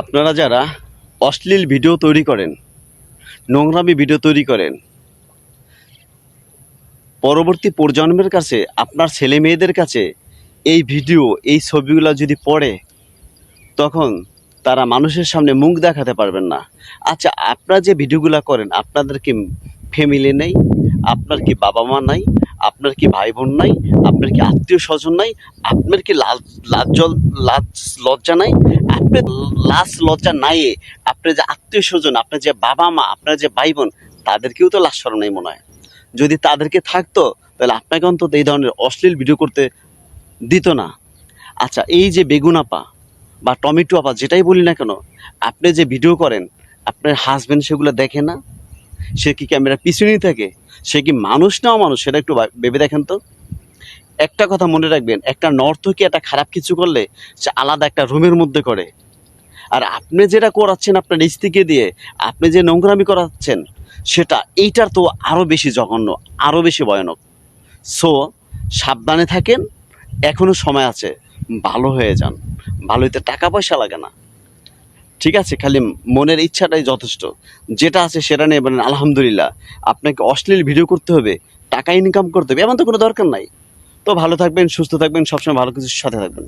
আপনারা যারা অশ্লীল ভিডিও তৈরি করেন, নোংরামি ভিডিও তৈরি করেন, পরবর্তী প্রজন্মের কাছে, আপনার ছেলে মেয়েদের কাছে এই ভিডিও, এই ছবিগুলো যদি পড়ে, তখন তারা মানুষের সামনে মুখ দেখাতে পারবেন না। আচ্ছা আপনারা যে ভিডিওগুলো করেন, আপনাদের কি ফ্যামিলি নেই? আপনার কি বাবা মা নাই? আপনার কি ভাই বোন নাই? আপনার কি আত্মীয় স্বজন নাই? আপনার কি লাজ লাজ লাজ, লজ্জা নাই? আপনার লাজ লজ্জা নাই, আপনার যে আত্মীয় স্বজন, আপনার যে বাবা মা, আপনার যে ভাই বোন, তাদেরকেও তো লাজ সরম নাই মনে হয়। যদি তাদেরকে থাকতো, তাহলে আপনাকে অন্তত এই ধরনের অশ্লীল ভিডিও করতে দিত না। আচ্ছা এই যে বেগুন আপা বা টমেটো আপা, যেটাই বলি না কেন, আপনি যে ভিডিও করেন, আপনার হাজবেন্ড সেগুলো দেখে না? সে কি ক্যামেরা পিছনেই থাকে? সে কি মানুষ না মানুষ সেটা একটু ভেবে দেখেন তো। একটা কথা মনে রাখবেন, একটা নর্তকী একটা খারাপ কিছু করলে, সে আলাদা একটা রুমের মধ্যে করে। আর আপনি যেটা করাচ্ছেন আপনার স্ত্রীকে দিয়ে, আপনি যে নোংরামি করাচ্ছেন, সেটা এইটার তো আরও বেশি জঘন্য আরও বেশি ভয়ানক। সো সাবধানে থাকেন এখনও সময় আছে, ভালো হয়ে যান। ভালো হইতে টাকা পয়সা লাগে না। ঠিক আছে, খালি মনের ইচ্ছাটাই যথেষ্ট। যেটা আছে সেটা নিয়ে বলেন, আলহামদুলিল্লাহ, আপনাকে অশ্লীল ভিডিও করতে হবে, টাকা ইনকাম করতে হবে, এমন তো কোনো দরকার নাই। তো ভালো থাকবেন, সুস্থ থাকবেন, সবসময় ভালো কিছুর সাথে থাকবেন।